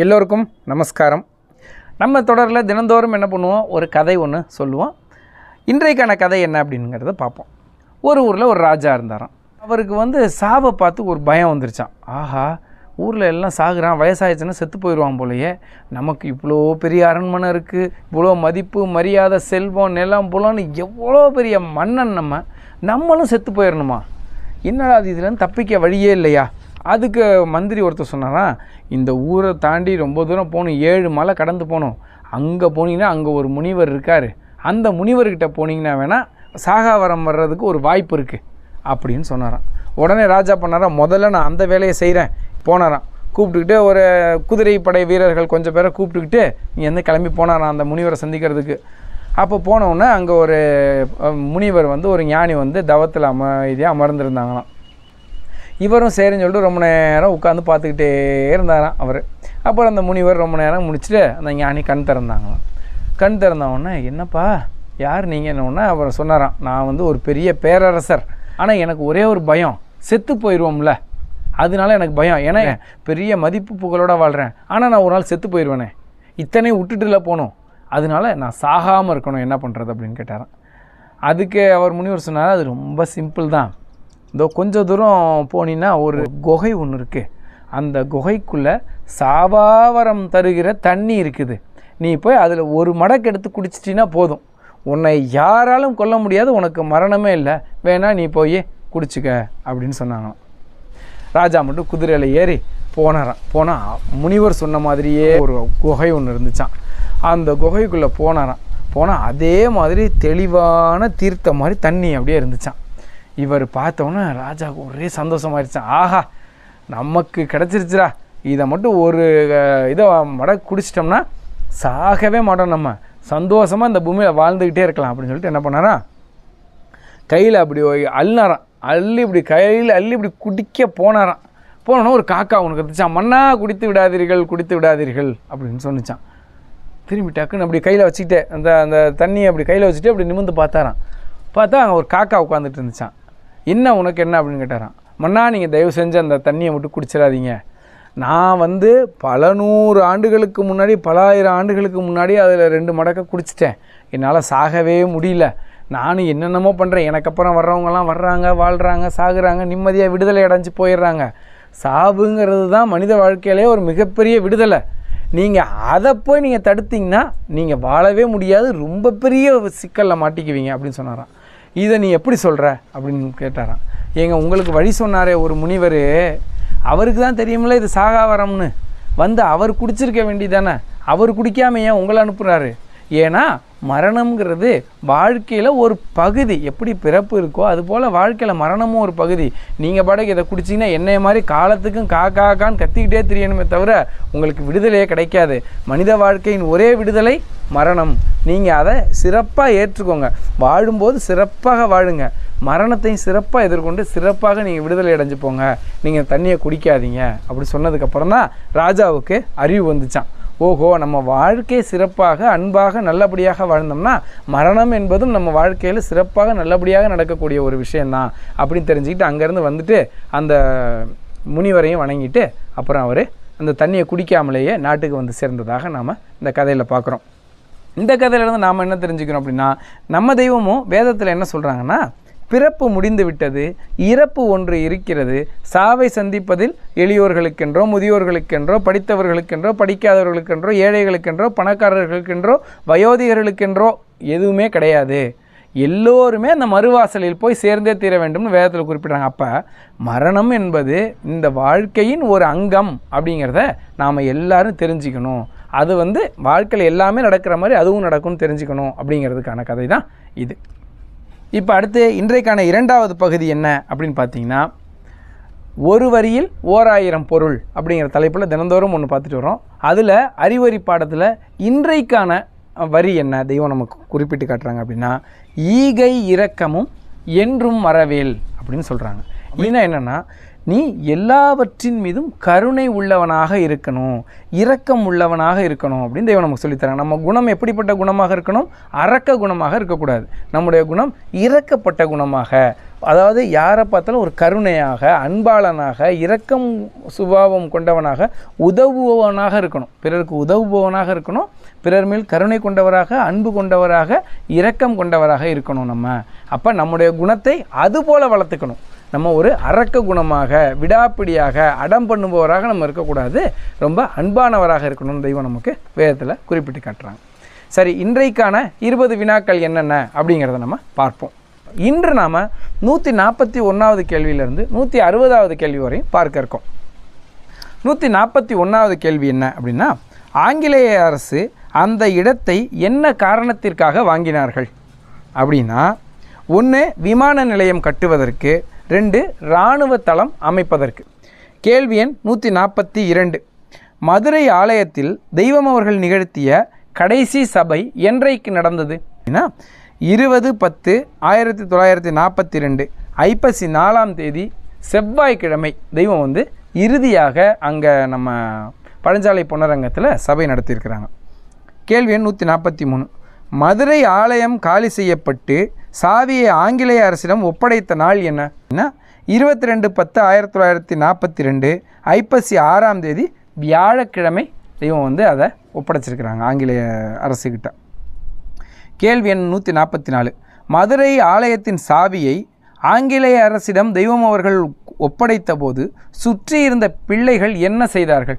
எல்லோருக்கும் நமஸ்காரம். நம்ம தொடரில் தினந்தோறும் என்ன பண்ணுவோம்? ஒரு கதை ஒன்று சொல்லுவோம். இன்றைக்கான கதை என்ன அப்படிங்கிறத பார்ப்போம். ஒரு ஊரில் ஒரு ராஜா இருந்தாராம். அவருக்கு வந்து சாவை பார்த்து ஒரு பயம் வந்துருச்சான் ஆஹா ஊரில் எல்லாம் சாகுறான் வயசாயிடுச்சுன்னா செத்து போயிடுவான் போலயே. நமக்கு இவ்வளோ பெரிய அரண்மனை இருக்குது இவ்வளோ மதிப்பு மரியாதை செல்வம் நிலம் புலம்னு எவ்வளோ பெரிய மன்னன் நம்ம. நம்மளும் செத்து போயிடணுமா? என்னடா அது இதுலேருந்து தப்பிக்க வழியே இல்லையா? அதுக்கு மந்திரி ஒருத்தர் சொன்னாராம் இந்த ஊரை தாண்டி ரொம்ப தூரம் போகணும் ஏழு மலை கடந்து போகணும். அங்கே போனீங்கன்னா அங்கே ஒரு முனிவர் இருக்கார். அந்த முனிவர்கிட்ட போனீங்கன்னா வேணால் சாகாவரம் வர்றதுக்கு ஒரு வாய்ப்பு இருக்குது அப்படின்னு சொன்னாராம். உடனே ராஜா பண்ணாராம் முதல்ல நான் அந்த வேலையை செய்கிறேன் போனாராம். கூப்பிட்டுக்கிட்டு ஒரு குதிரை படை வீரர்கள் கொஞ்சம் பேரை கூப்பிட்டுக்கிட்டு நீ வந்து கிளம்பி போனாராம் அந்த முனிவரை சந்திக்கிறதுக்கு. அப்போ போனவுடனே அங்கே ஒரு முனிவர் வந்து ஒரு ஞானி வந்து தவத்தில் அமைதியாக அமர்ந்திருந்தாங்களாம். இவரும் சரின்னு சொல்லிட்டு ரொம்ப நேரம் உட்காந்து பார்த்துக்கிட்டே இருந்தாராம் அவர். அப்புறம் அந்த முனிவர் ரொம்ப நேரம் முடிச்சுட்டு அந்த ஞானி கண் திறந்தாங்களாம். கண் திறந்த உடனே என்னப்பா யார் நீங்கள் என்ன அவர் சொன்னாராம் நான் வந்து ஒரு பெரிய பேரரசர். ஆனால் எனக்கு ஒரே ஒரு பயம். செத்து போயிடுவோம்ல அதனால எனக்கு பயம். ஏன்னா பெரிய மதிப்பு புகழோட வாழ்கிறேன் ஆனால் நான் ஒரு நாள் செத்து போயிடுவேனே இத்தனை விட்டுட்டுல போகணும். அதனால நான் சாகாமல் இருக்கணும். என்ன பண்ணுறது அப்படின்னு கேட்டாராம். அதுக்கு அவர் முனிவர் சொன்னார் அது ரொம்ப சிம்பிள் தான். இதோ கொஞ்சம் தூரம் போனீங்கன்னா ஒரு குகை ஒன்று இருக்குது அந்த குகைக்குள்ளே சாவாவரம் தருகிற தண்ணி இருக்குது. நீ போய் அதில் ஒரு மடக்கு எடுத்து குடிச்சிட்டினா போதும். உன்னை யாராலும் கொல்ல முடியாது உனக்கு மரணமே இல்லை. வேணா நீ போய் குடிச்சிக்க அப்படின்னு சொன்னாங்களாம். ராஜா மட்டும் குதிரையில் ஏறி போனாராம். போனால் முனிவர் சொன்ன மாதிரியே ஒரு குகை ஒன்று இருந்துச்சான் அந்த குகைக்குள்ளே போனாராம். போனால் அதே மாதிரி தெளிவான தீர்த்த மாதிரி தண்ணி அப்படியே இருந்துச்சான் இவர் பார்த்தோன்னே ராஜாவுக்கு ஒரே சந்தோஷமாயிருச்சான் ஆஹா நமக்கு கிடச்சிருச்சுரா இதை மட்டும் ஒரு இதை மட குடிச்சிட்டோம்னா சாகவே மாட்டோம் நம்ம. சந்தோஷமாக இந்த பூமியில் வாழ்ந்துக்கிட்டே இருக்கலாம் அப்படின்னு சொல்லிட்டு என்ன பண்ணாரா? கையில் அப்படி அள்ளினாராம். அள்ளி இப்படி கையில் அள்ளி இப்படி குடிக்க போனாராம். போனோன்னா ஒரு காக்கா உனக்கு இருந்துச்சான் மண்ணா குடித்து விடாதீர்கள் குடித்து விடாதீர்கள் அப்படின்னு சொன்னிச்சான். திரும்பி டக்குன்னு அப்படி கையில் வச்சுக்கிட்டே அந்த அந்த தண்ணியை அப்படி கையில் வச்சுட்டு அப்படி நிமிர்ந்து பார்த்தாராம். பார்த்தா அங்கே ஒரு காக்கா உட்காந்துட்டு இருந்துச்சான் என்ன உனக்கு என்ன அப்படின்னு கேட்டாரான் மண்ணா நீங்கள் தயவு செஞ்சு அந்த தண்ணியை மட்டும் குடிச்சிடாதீங்க. நான் வந்து பல நூறு ஆண்டுகளுக்கு முன்னாடி பல ஆயிரம் ஆண்டுகளுக்கு முன்னாடி அதில் ரெண்டு மடக்கை குடிச்சிட்டேன். என்னால் சாகவே முடியல. நானும் என்னென்னமோ பண்ணுறேன் எனக்கு அப்புறம் வர்றவங்கலாம் வர்றாங்க வாழ்கிறாங்க சாகுறாங்க நிம்மதியாக விடுதலை அடைஞ்சு போயிடுறாங்க. சாவுங்கிறது தான் மனித வாழ்க்கையிலே ஒரு மிகப்பெரிய விடுதலை. நீங்கள் அதை போய் நீங்கள் தடுத்தீங்கன்னா நீங்கள் வாழவே முடியாது. ரொம்ப பெரிய சிக்கலில் மாட்டிக்குவீங்க அப்படின்னு சொன்னாராம். இதை நீ எப்படி சொல்கிற அப்படின்னு கேட்டாராம். ஏங்க உங்களுக்கு வழி சொன்னாரே ஒரு முனிவர். அவருக்கு தான் தெரியுமில்ல இது சாகாவரம்னு. வந்து அவர் குடிச்சிருக்க வேண்டியதானே அவர் குடிக்காம ஏன் உங்களை அனுப்புகிறாரு ஏன்னா மரணம்ங்கிறது வாழ்க்கையில் ஒரு பகுதி. எப்படி பிறப்பு இருக்கோ அதுபோல் வாழ்க்கையில் மரணமும் ஒரு பகுதி. நீங்கள் பாட்டுக்கு இதை குடிச்சிங்கன்னா என்னைய மாதிரி காலத்துக்கும் கா கா கான்னு கத்திக்கிட்டே தெரியணுமே தவிர உங்களுக்கு விடுதலையே கிடைக்காது. மனித வாழ்க்கையின் ஒரே விடுதலை மரணம். நீங்கள் அதை சிறப்பாக ஏற்றுக்கோங்க. வாழும்போது சிறப்பாக வாழுங்க. மரணத்தையும் சிறப்பாக எதிர்கொண்டு சிறப்பாக நீங்கள் விடுதலை அடைஞ்சு போங்க. நீங்கள் தண்ணியை குடிக்காதீங்க. அப்படி சொன்னதுக்கப்புறம் தான் ராஜாவுக்கு அறிவு வந்துச்சான் ஓஹோ நம்ம வாழ்க்கை சிறப்பாக அன்பாக நல்லபடியாக வாழ்ந்தோம்னா மரணம் என்பதும் நம்ம வாழ்க்கையில் சிறப்பாக நல்லபடியாக நடக்கக்கூடிய ஒரு விஷயந்தான் அப்படின்னு தெரிஞ்சுக்கிட்டு அங்கேருந்து வந்துட்டு அந்த முனிவரையும் வணங்கிட்டு அப்புறம் அவர் அந்த தண்ணியை குடிக்காமலேயே நாட்டுக்கு வந்து சேர்ந்ததாக நாம் இந்த கதையில் பார்க்குறோம் இந்த கதையிலேருந்து நாம் என்ன தெரிஞ்சுக்கிறோம் அப்படின்னா நம்ம தெய்வமும் வேதத்தில் என்ன சொல்கிறாங்கன்னா பிறப்பு முடிந்து விட்டது இறப்பு ஒன்று இருக்கிறது. சாவை சந்திப்பதில் எளியோர்களுக்கென்றோ முதியோர்களுக்கென்றோ படித்தவர்களுக்கென்றோ படிக்காதவர்களுக்கென்றோ ஏழைகளுக்கென்றோ பணக்காரர்களுக்கென்றோ வயோதிகர்களுக்கென்றோ எதுவுமே கிடையாது. எல்லோருமே அந்த மறுவாசலில் போய் சேர்ந்தே தீர வேண்டும்னு வேதத்தில் குறிப்பிட்றாங்க. அப்போ மரணம் என்பது இந்த வாழ்க்கையின் ஒரு அங்கம் அப்படிங்கிறத நாம் எல்லாரும் தெரிஞ்சுக்கணும். அது வந்து வாழ்க்கையில் எல்லாமே நடக்கிற மாதிரி அதுவும் நடக்கும்னு தெரிஞ்சுக்கணும் அப்படிங்கிறதுக்கான கதை தான் இது. இப்போ அடுத்து இன்றைக்கான இரண்டாவது பகுதி என்ன அப்படின்னு பார்த்தீங்கன்னா ஒரு வரியில் ஓராயிரம் பொருள் அப்படிங்கிற தலைப்பில் தினந்தோறும் ஒன்று பார்த்துட்டு வரோம் அதில் அறிவரி பாடத்தில் இன்றைக்கான வரி என்ன? தெய்வம் நமக்கு குறிப்பிட்டு காட்டுறாங்க அப்படின்னா ஈகை இரக்கமும் என்றும் மறவேல் அப்படின்னு சொல்கிறாங்க அப்படின்னா என்னென்னா நீ எல்லாவற்றின் மீதும் கருணை உள்ளவனாக இருக்கணும் இரக்கம் உள்ளவனாக இருக்கணும் அப்படின்னு தெய்வம் நமக்கு சொல்லித்தராங்க. நம்ம குணம் எப்படிப்பட்ட குணமாக இருக்கணும்? அரக்க குணமாக இருக்கக்கூடாது. நம்முடைய குணம் இறக்கப்பட்ட குணமாக அதாவது யாரை பார்த்தாலும் ஒரு கருணையாக அன்பாளனாக இரக்கம் சுபாவம் கொண்டவனாக உதவுபவனாக இருக்கணும். பிறருக்கு உதவுபவனாக இருக்கணும். பிறர் மேல் கருணை கொண்டவராக அன்பு கொண்டவராக இரக்கம் கொண்டவராக இருக்கணும் நம்ம. அப்போ நம்முடைய குணத்தை அதுபோல வளர்த்துக்கணும். நம்ம ஒரு அரக்க குணமாக விடாப்பிடியாக அடம் பண்ணுபவராக நம்ம இருக்கக்கூடாது. ரொம்ப அன்பானவராக இருக்கணும்னு தெய்வம் நமக்கு வேதத்தில் குறிப்பிட்டு காட்டுறாங்க. சரி இன்றைக்கான இருபது வினாக்கள் என்னென்ன அப்படிங்கிறத நம்ம பார்ப்போம். இன்று நாம் நூற்றி நாற்பத்தி ஒன்றாவது கேள்வியிலேருந்து நூற்றி அறுபதாவது கேள்வி வரையும் பார்க்க இருக்கோம். நூற்றி நாற்பத்தி ஒன்றாவது கேள்வி என்ன அப்படின்னா ஆங்கிலேய அரசு அந்த இடத்தை என்ன காரணத்திற்காக வாங்கினார்கள்? அப்படின்னா ஒன்று விமான நிலையம் கட்டுவதற்கு ரெண்டு இராணுவ தளம் அமைப்பதற்கு. கேள்வி எண் நூற்றி நாற்பத்தி இரண்டு. மதுரை ஆலயத்தில் தெய்வம் அவர்கள் நிகழ்த்திய கடைசி சபை என்றைக்கு நடந்தது? அப்படின்னா இருபது பத்து ஆயிரத்தி தொள்ளாயிரத்தி நாற்பத்தி ரெண்டு ஐப்பசி நாலாம் தேதி செவ்வாய்க்கிழமை தெய்வம் வந்து இறுதியாக அங்கே நம்ம பழஞ்சாலை பொன்னரங்கத்தில் சபை நடத்தியிருக்கிறாங்க. கேள்வி எண் நூற்றி நாற்பத்தி மூணு. மதுரை ஆலயம் காலி செய்யப்பட்டு சாவியை ஆங்கிலேய அரசிடம் ஒப்படைத்த நாள் என்ன? இருபத்தி ரெண்டு பத்து ஆயிரத்தி தொள்ளாயிரத்தி நாற்பத்தி ரெண்டு ஐப்பசி ஆறாம் தேதி வியாழக்கிழமை தெய்வம் வந்து அதை ஒப்படைச்சிருக்கிறாங்க ஆங்கிலேய அரசுக்கிட்ட கேள்வி எண் நூற்றி நாற்பத்தி நாலு மதுரை ஆலயத்தின் சாவியை ஆங்கிலேய அரசிடம் தெய்வம் அவர்கள் ஒப்படைத்த போது சுற்றி இருந்த பிள்ளைகள் என்ன செய்தார்கள்?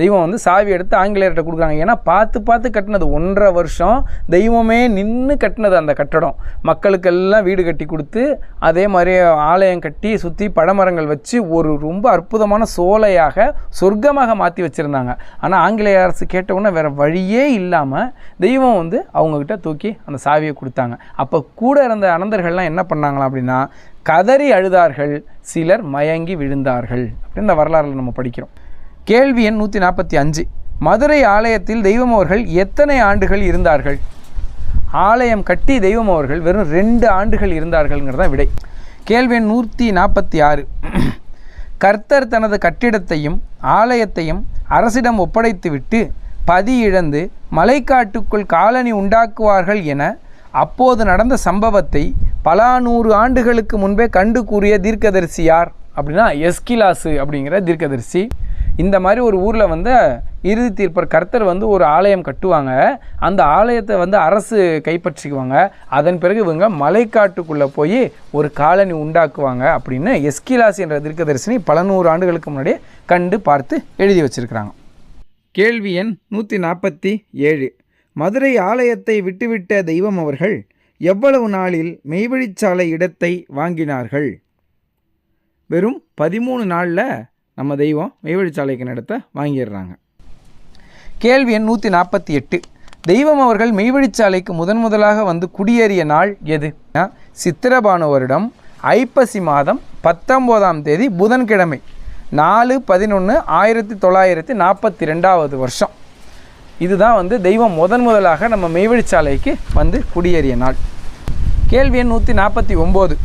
தெய்வம் வந்து சாவி எடுத்து ஆங்கிலேயர்கிட்ட கொடுக்குறாங்க. ஏன்னா பார்த்து பார்த்து கட்டினது. ஒன்றரை வருஷம் தெய்வமே நின்று கட்டினது அந்த கட்டடம். மக்களுக்கெல்லாம் வீடு கட்டி கொடுத்து அதே மாதிரி ஆலயம் கட்டி சுற்றி பழமரங்கள் வச்சு ஒரு ரொம்ப அற்புதமான சோலையாக சொர்க்கமாக மாற்றி வச்சுருந்தாங்க. ஆனால் ஆங்கிலேய அரசு கேட்டவுடனே வேறு வழியே இல்லாமல் தெய்வம் வந்து அவங்கக்கிட்ட தூக்கி அந்த சாவியை கொடுத்தாங்க. அப்போ கூட இருந்த அனந்தர்கள்லாம் என்ன பண்ணாங்களாம் அப்படின்னா கதறி அழுதார்கள் சிலர் மயங்கி விழுந்தார்கள். அப்படின்னு இந்த வரலாறுல நம்ம படிக்கிறோம். கேள்வி எண் நூற்றி நாற்பத்தி அஞ்சு. மதுரை ஆலயத்தில் தெய்வம் அவர்கள் எத்தனை ஆண்டுகள் இருந்தார்கள்? ஆலயம் கட்டி தெய்வம் அவர்கள் வெறும் ரெண்டு ஆண்டுகள் இருந்தார்கள்ங்கிறதா விடை. கேள்வி எண் நூற்றி நாற்பத்தி ஆறு. கர்த்தர் தனது கட்டிடத்தையும் ஆலயத்தையும் அரசிடம் ஒப்படைத்துவிட்டு பதி இழந்து மலைக்காட்டுக்குள் காலனி உண்டாக்குவார்கள் என அப்போது நடந்த சம்பவத்தை பல நூறு ஆண்டுகளுக்கு முன்பே கண்டு கூறிய தீர்க்கதரிசி யார்? அப்படின்னா எஸ்கிலாசு அப்படிங்கிற தீர்க்கதரிசி இந்த மாதிரி ஒரு ஊரில் வந்து இறுதி தீர்ப்பர் கர்த்தர் வந்து ஒரு ஆலயம் கட்டுவாங்க. அந்த ஆலயத்தை வந்து அரசு கைப்பற்றிக்குவாங்க. அதன் பிறகு இவங்க மலைக்காட்டுக்குள்ளே போய் ஒரு காலனி உண்டாக்குவாங்க அப்படின்னு எஸ்கிலாஸ் என்ற தீர்க்கதரிசனி பல நூறு ஆண்டுகளுக்கு முன்னாடியே கண்டு பார்த்து எழுதி வச்சிருக்கிறாங்க. கேள்வி எண் நூற்றி நாற்பத்தி ஏழு. மதுரை ஆலயத்தை விட்டுவிட்ட தெய்வம் அவர்கள் எவ்வளவு நாளில் மெய்வழிச்சாலை இடத்தை வாங்கினார்கள்? வெறும் பதிமூணு நாளில் நம்ம தெய்வம் மெய்வழிச்சாலைக்கு நடத்த வாங்கிடுறாங்க. கேள்வி எண் நூற்றி நாற்பத்தி எட்டு. தெய்வம் அவர்கள் மெய்வழிச்சாலைக்கு முதன் முதலாக வந்து குடியேறிய நாள் எது? சித்திரபானு வருடம் ஐப்பசி மாதம் பத்தொம்போதாம் தேதி புதன்கிழமை நாலு பதினொன்று ஆயிரத்தி தொள்ளாயிரத்தி நாற்பத்தி ரெண்டாவது வருஷம். இதுதான் வந்து தெய்வம் முதன் முதலாக நம்ம மெய்வழிச்சாலைக்கு வந்து குடியேறிய நாள். கேள்வி எண் நூற்றி நாற்பத்தி ஒம்பது.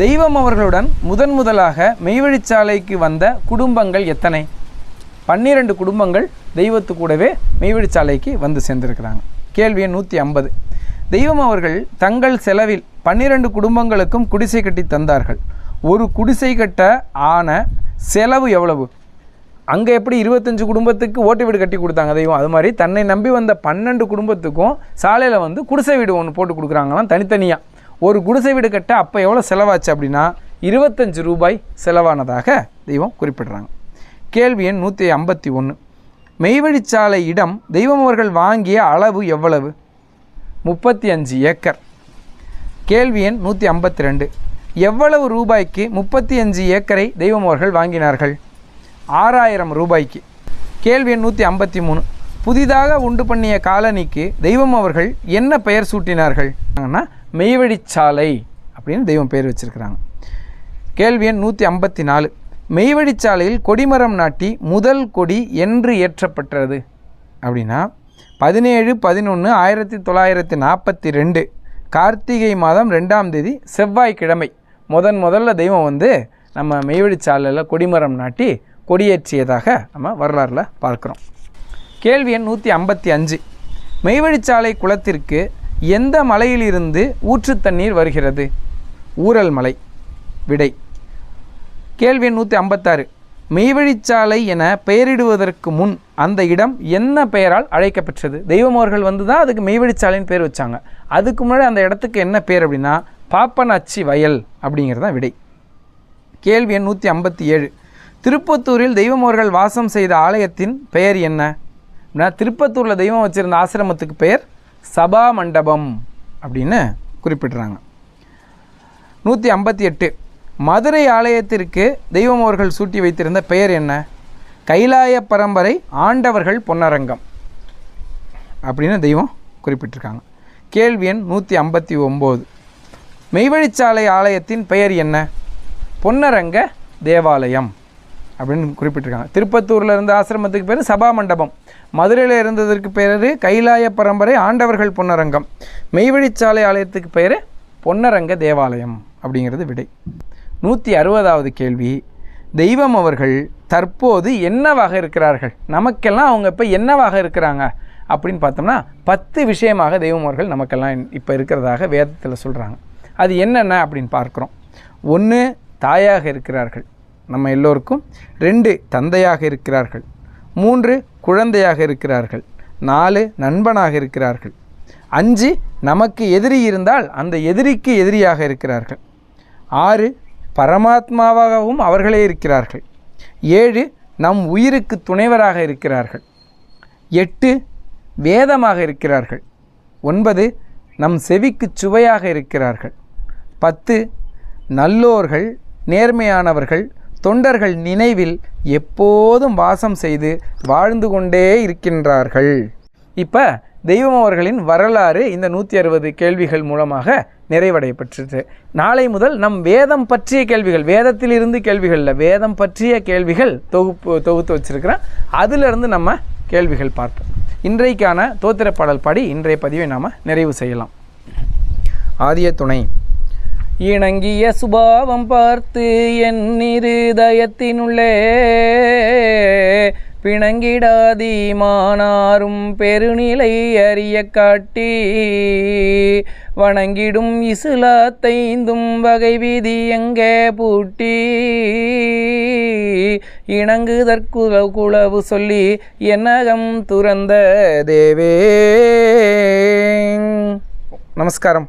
தெய்வம் அவர்களுடன் முதன் முதலாக மெய்வழிச்சாலைக்கு வந்த குடும்பங்கள் எத்தனை? பன்னிரண்டு குடும்பங்கள் தெய்வத்து கூடவே மெய்வழிச்சாலைக்கு வந்து சேர்ந்திருக்கிறாங்க. கேள்வி நூற்றி ஐம்பது. தெய்வம் அவர்கள் தங்கள் செலவில் பன்னிரண்டு குடும்பங்களுக்கும் குடிசை கட்டி தந்தார்கள். ஒரு குடிசை கட்ட ஆன செலவு எவ்வளவு? அங்கே எப்படி இருபத்தஞ்சு குடும்பத்துக்கு ஓட்டு வீடு கட்டி கொடுத்தாங்க தெய்வம்? அது மாதிரி தன்னை நம்பி வந்த பன்னெண்டு குடும்பத்துக்கும் சாலையில் வந்து குடிசை வீடு ஒன்று போட்டு கொடுக்குறாங்களாம் தனித்தனியாக ஒரு குடிசை வீடு கட்ட அப்போ எவ்வளோ செலவாச்சு அப்படின்னா இருபத்தஞ்சு ரூபாய் செலவானதாக தெய்வம் குறிப்பிடுறாங்க. கேள்வி எண் நூற்றி ஐம்பத்தி ஒன்று மெய்வழிச்சாலை இடம் தெய்வம் அவர்கள் வாங்கிய அளவு எவ்வளவு? முப்பத்தி அஞ்சு ஏக்கர். கேள்வி எண் நூற்றி ஐம்பத்தி ரெண்டு. எவ்வளவு ரூபாய்க்கு முப்பத்தி அஞ்சு ஏக்கரை தெய்வம் அவர்கள் வாங்கினார்கள்? ஆறாயிரம் ரூபாய்க்கு. கேள்வி எண் நூற்றி ஐம்பத்தி மூணு. புதிதாக உண்டு பண்ணிய காலனிக்கு தெய்வம் அவர்கள் என்ன பெயர் சூட்டினார்கள்? மெய்வழிச்சாலை அப்படின்னு தெய்வம் பெயர் வச்சுருக்கிறாங்க. கேள்வி எண் நூற்றி ஐம்பத்தி நாலு. மெய்வழிச்சாலையில் கொடிமரம் நாட்டி முதல் கொடி என்று ஏற்றப்பட்டது அப்படின்னா பதினேழு பதினொன்று ஆயிரத்தி தொள்ளாயிரத்தி நாற்பத்தி ரெண்டு கார்த்திகை மாதம் ரெண்டாம் தேதி செவ்வாய்க்கிழமை. முதன் முதல்ல தெய்வம் வந்து நம்ம மெய்வழிச்சாலையில் கொடிமரம் நாட்டி கொடியேற்றியதாக நம்ம வரலாறில் பார்க்குறோம். கேள்வி எண் நூற்றி ஐம்பத்தி அஞ்சு. மெய்வழிச்சாலை குளத்திற்கு எந்த மலையிலிருந்து ஊற்று தண்ணீர் வருகிறது? ஊரல் மலை விடை. கேள்வி எண் நூற்றி ஐம்பத்தாறு. மெய்வழிச்சாலை என பெயரிடுவதற்கு முன் அந்த இடம் என்ன பெயரால் அழைக்கப்பெற்றது? தெய்வமோர்கள் வந்து தான் அதுக்கு மெய்வழிச்சாலைன்னு பேர் வச்சாங்க. அதுக்கு முன்னாடி அந்த இடத்துக்கு என்ன பேர் அப்படின்னா பாப்பனாச்சி வயல் அப்படிங்கிறது தான் விடை. கேள்வி எண் நூற்றி ஐம்பத்தி ஏழு. திருப்பத்தூரில் தெய்வமோர்கள் வாசம் செய்த ஆலயத்தின் பெயர் என்ன? அப்படின்னா திருப்பத்தூரில் தெய்வம் வச்சுருந்த ஆசிரமத்துக்கு பெயர் சபா மண்டபம் அப்படின்னு குறிப்பிடுறாங்க. நூற்றி ஐம்பத்தி எட்டு. மதுரை ஆலயத்திற்கு தெய்வம் அவர்கள் சூட்டி வைத்திருந்த பெயர் என்ன? கைலாய பரம்பரை ஆண்டவர்கள் பொன்னரங்கம் அப்படின்னு தெய்வம் குறிப்பிட்டிருக்காங்க. கேள்வி எண் நூற்றி ஐம்பத்தி ஒம்பது. மெய்வழிச்சாலை ஆலயத்தின் பெயர் என்ன? பொன்னரங்க தேவாலயம். அப்படின்னு குறிப்பிட்டிருக்காங்க. திருப்பத்தூரில் இருந்த ஆசிரமத்துக்கு பேர் சபா மண்டபம். மதுரையில் இருந்ததற்கு பேர் கைலாய பரம்பரை ஆண்டவர்கள் பொன்னரங்கம். மெய்வழிச்சாலை ஆலயத்துக்கு பேர் பொன்னரங்க தேவாலயம் அப்படிங்கிறது விடை. நூற்றி அறுபதாவது கேள்வி. தெய்வம் அவர்கள் தற்போது என்னவாக இருக்கிறார்கள்? நமக்கெல்லாம் அவங்க இப்போ என்னவாக இருக்கிறாங்க? அப்படின்னு பார்த்தோம்னா பத்து விஷயமாக தெய்வம் அவர்கள் நமக்கெல்லாம் இப்போ இருக்கிறதாக வேதத்தில் சொல்கிறாங்க அது என்னென்ன அப்படின்னு பார்க்குறோம். ஒன்று தாயாக இருக்கிறார்கள். நம்ம எல்லோருக்கும் ரெண்டு தந்தையாக இருக்கிறார்கள் மூன்று குழந்தையாக இருக்கிறார்கள் நாலு நண்பனாக இருக்கிறார்கள் அஞ்சு நமக்கு எதிரி இருந்தால் அந்த எதிரிக்கு எதிரியாக இருக்கிறார்கள் ஆறு பரமாத்மாவாகவும் அவர்களே இருக்கிறார்கள் ஏழு நம் உயிருக்கு துணைவராக இருக்கிறார்கள் எட்டு வேதமாக இருக்கிறார்கள் ஒன்பது நம் செவிக்கு சுவையாக இருக்கிறார்கள் பத்து நல்லோர்கள் நேர்மையானவர்கள் தொண்டர்கள் நினைவில் எப்போதும் வாசம் செய்து வாழ்ந்து கொண்டே இருக்கின்றார்கள். இப்போ தெய்வம் அவர்களின் வரலாறு இந்த நூற்றி அறுபது கேள்விகள் மூலமாக நிறைவடைய பெற்றது. நாளை முதல் நம் வேதம் பற்றிய கேள்விகள் வேதத்திலிருந்து கேள்விகளில் வேதம் பற்றிய கேள்விகள் தொகுப்பு தொகுத்து வச்சுருக்கிறேன் அதிலிருந்து நம்ம கேள்விகள் பார்ப்போம். இன்றைக்கான தோத்திர பாடல் பாடி இன்றைய பதிவை நாம் நிறைவு செய்யலாம். ஆதிய துணை. இணங்கிய சுபாவம் பார்த்து என் இருதயத்தினுள்ளே பிணங்கிடாதீமானாரும் பெருநிலை அறிய காட்டி. வணங்கிடும் இசுலாத்தைந்தும் வகை விதி எங்கே பூட்டி. இணங்குதற்குல குளவு சொல்லி என்னகம் துறந்த தேவே. நமஸ்காரம்.